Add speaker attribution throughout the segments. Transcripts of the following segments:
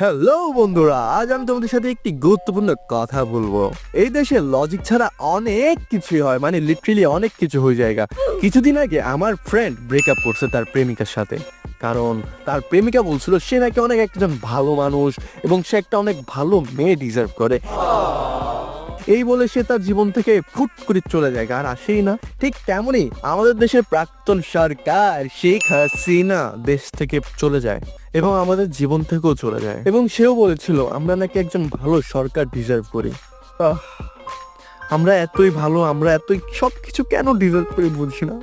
Speaker 1: Hello বন্ধুরা। আজ আমি তোমাদের সাথে একটি গুরুত্বপূর্ণ কথা বলব। এই দেশে লজিক ছাড়া অনেক কিছু হয় মানে লিটারেলি অনেক কিছু হয়ে যায় কিছুদিন আগে আমার ফ্রেন্ড ব্রেকআপ করছে তার প্রেমিকার সাথে। কারণ তার প্রেমিকা বলছিল, সে নাকি অনেক একজন ভালো মানুষ এবং সে একটা অনেক ভালো মেয়ে ডিজার্ভ করে। এই বলে সে তার জীবন থেকে ফুট করে চলে যায় আর আসেই না, ঠিক তেমনই আমাদের দেশের প্রাক্তন সরকার শেখ হাসিনা দেশ থেকে চলে যায়। এবং আমাদের জীবন থেকেও চলে যায়। এবং সেও বলেছিল আমরা নাকি একজন ভালো সরকার ডিজার্ভ করি। আমরা এতই ভালো আমরা এতই সবকিছু কেন ডিজার্ভ করি বুঝি না?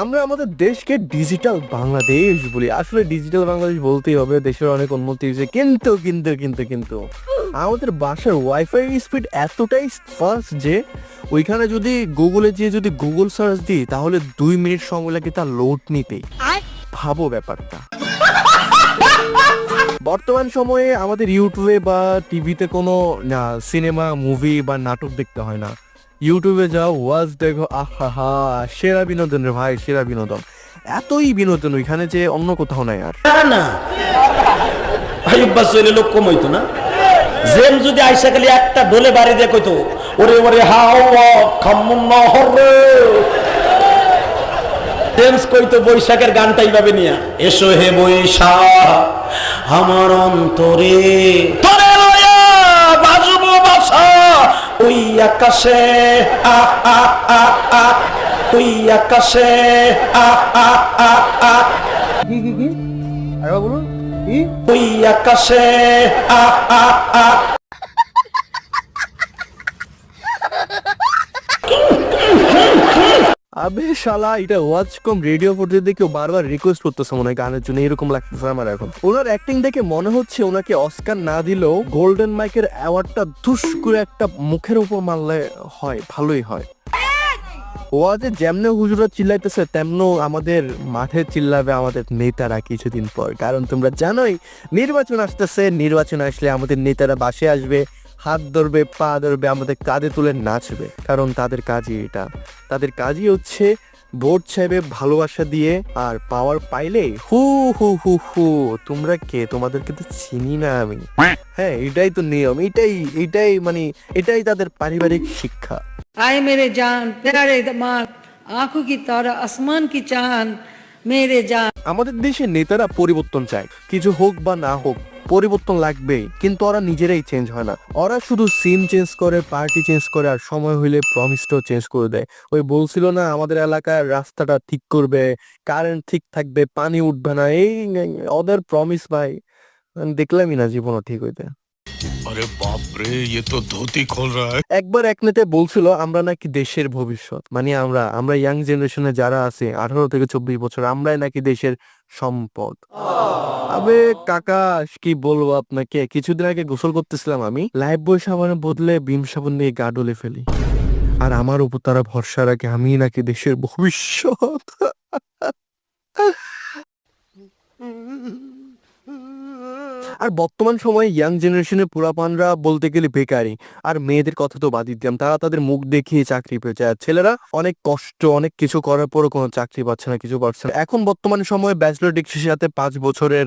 Speaker 1: আমরা আমাদের দেশকে ডিজিটাল বাংলাদেশ বলি। আসলে ডিজিটাল বাংলাদেশ বলতেই হবে দেশের অনেক উন্নতি হয়েছে। কিন্তু কিন্তু কিন্তু কিন্তু আমাদের বাসার ওয়াইফাই স্পিড এতটাই ফাস্ট যে ওইখানে যদি গুগলে যেয়ে যদি গুগল সার্চ দিই তাহলে দুই মিনিট সময় লাগে তার লোড নিতেই ভাবো ব্যাপারটা। বর্তমান সময়ে আমাদের ইউটিউবে বা টিভিতে কোনো সিনেমা মুভি বা নাটক দেখতে হয় না। ইউটিউবে যাও ওয়াজ দেখো আহা সেরা বিনোদন রে ভাই সেরা বিনোদন। এতই বিনোদন ওইখানে যে অন্য কোথাও নাই আর।
Speaker 2: না আয়ুব বাস হইলে লোক কম হইতো না। জেম যদি আইসা খালি একটা ডোলে বাড়ি দিয়ে কইতো ওরে ওরে হাও রে। জেমস কইতো বৈশাখের গানটা এইভাবে নিয়া। এসো হে বৈশাখ আমার অন্তরে। তোরে লয়া বাজবো বাসা। ওই আকাশে আ আ আ আ। ওই আকাশে আ আ আ আ। ওই আকাশে আ আ আ।
Speaker 1: আবে শালা, এটা ওয়াচ কম, রেডিও করতে দেখে বারবার রিকোয়েস্ট করতেছে মনে হয় গানের জন্য, এরকম লাগতেছে আমার এখন। ওনার অ্যাক্টিং দেখে মনে হচ্ছে ওনাকে অস্কার না দিলেও গোল্ডেন মাইকের অ্যাওয়ার্ডটা ধুস করে একটা মুখের উপর মারলে হয়, ভালোই হয়। ওয়াজে যেমনে হুজুরা চিল্লাইতেছে তেমনও আমাদের মাঠে চিল্লাবে আমাদের নেতারা কিছুদিন পর। কারণ তোমরা জানোই, নির্বাচন আসতেছে, নির্বাচন আসলে আমাদের নেতারা বাসে আসবে হাত ধরবে পা ধরবে আমাদের কাঁধে তুলে নাচবে। কারণ তাদের কাজই এটা। তাদের কাজই হচ্ছে ভোট চাইবে ভালোবাসা দিয়ে আর পাওয়ার পাইলে হু হু হু হু তোমরা কে? তোমাদেরকে তো চিনি না আমি। হ্যাঁ এটাই তো নিয়ম। এটাই এটাই মানে এটাই তাদের পারিবারিক শিক্ষা।
Speaker 3: আয় মেরে জান প্যারে দামাগ আঁখো কি তারা আসমান কি চান মেরে জান।
Speaker 1: আমাদের দেশে নেতারা পরিবর্তন চায়। কিছু হোক বা না হোক পরিবর্তন লাগবেই কিন্তু ওরা নিজেরাই চেঞ্জ হয় না ওরা শুধু সিম চেঞ্জ করে পার্টি চেঞ্জ করে আর সময় হইলে প্রমিসটাও চেঞ্জ করে দেয় ওই বলছিল না আমাদের এলাকার রাস্তাটা ঠিক করবে কারেন্ট ঠিক থাকবে পানি উঠবে না এই ওদের প্রমিস ভাই আমি দেখলামই না জীবনও ঠিক হইতে
Speaker 4: अरे बाप रे ये तो धोती खोल रहा है
Speaker 1: একবার এক নেতা বলছিল আমরা নাকি দেশের ভবিষ্যৎ মানে আমরা আমরা ইয়াং জেনারেশনে যারা আছে আঠারো থেকে চব্বিশ বছর আমরাই নাকি দেশের সম্পদ আবে কাকা কি বলব আপনাকে? কিছুদিন আগে গোসল করতেছিলাম আমি। লাইফ বই সাবানের বদলে ভীম সাবান নিয়ে গা ডলে ফেলি। আর আমার উপর তারা ভরসা রাখে আমি নাকি দেশের ভবিষ্যৎ। আর বর্তমান সময়ে ইয়াং জেনারেশনের পুরাপানরা বলতে গেলে বেকারি আর মেয়েদের কথা তো বাদই দিলাম তারা তাদের মুখ দেখিয়ে চাকরি পেয়ে যায় আর ছেলেরা অনেক কষ্ট, অনেক কিছু করার পরও কোনো চাকরি পাচ্ছে না, কিছু পাচ্ছে না। এখন বর্তমান সময়ে ব্যাচলর ডিগ্রির সাথে পাঁচ বছরের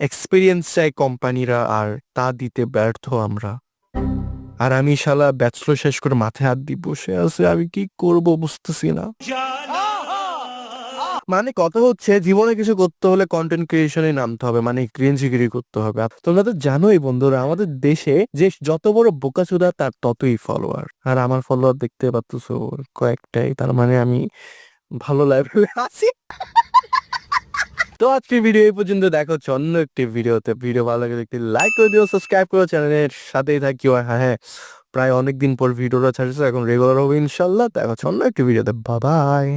Speaker 1: এক্সপিরিয়েন্স চাই কোম্পানিরা আর তা দিতে ব্যর্থ আমরা। আর আমি শালা ব্যাচলর শেষ করে মাথায় হাত দিয়ে বসে আছে, আমি কি করব বুঝতেছি না। মানে কথা হচ্ছে, জীবনে কিছু করতে হলে কন্টেন্ট ক্রিয়েশনে নামতে হবে মানে ক্রিয়েন্সিগিরি করতে হবে। তোমরা তো জানোই বন্ধুরা, আমাদের দেশে যে যত বড় বোকাচোদা তার ততই ফলোয়ার আর আমার ফলোয়ার দেখতে পাচ্ছ কয়েকটাই, তার মানে আমি ভালো লেভেলে আছি। তো আজকের ভিডিও এই পর্যন্ত, দেখা অন্য একটি ভিডিওতে ভিডিও ভালো লাগে দেখতে লাইক করে দিও সাবস্ক্রাইব করো চ্যানেলের সাথেই আর হ্যাঁ হ্যাঁ প্রায় অনেকদিন পর ভিডিওটা ছাড়ছে, এখন রেগুলার হবে ইনশাল্লাহ। দেখা অন্য একটি ভিডিওতে বাবাই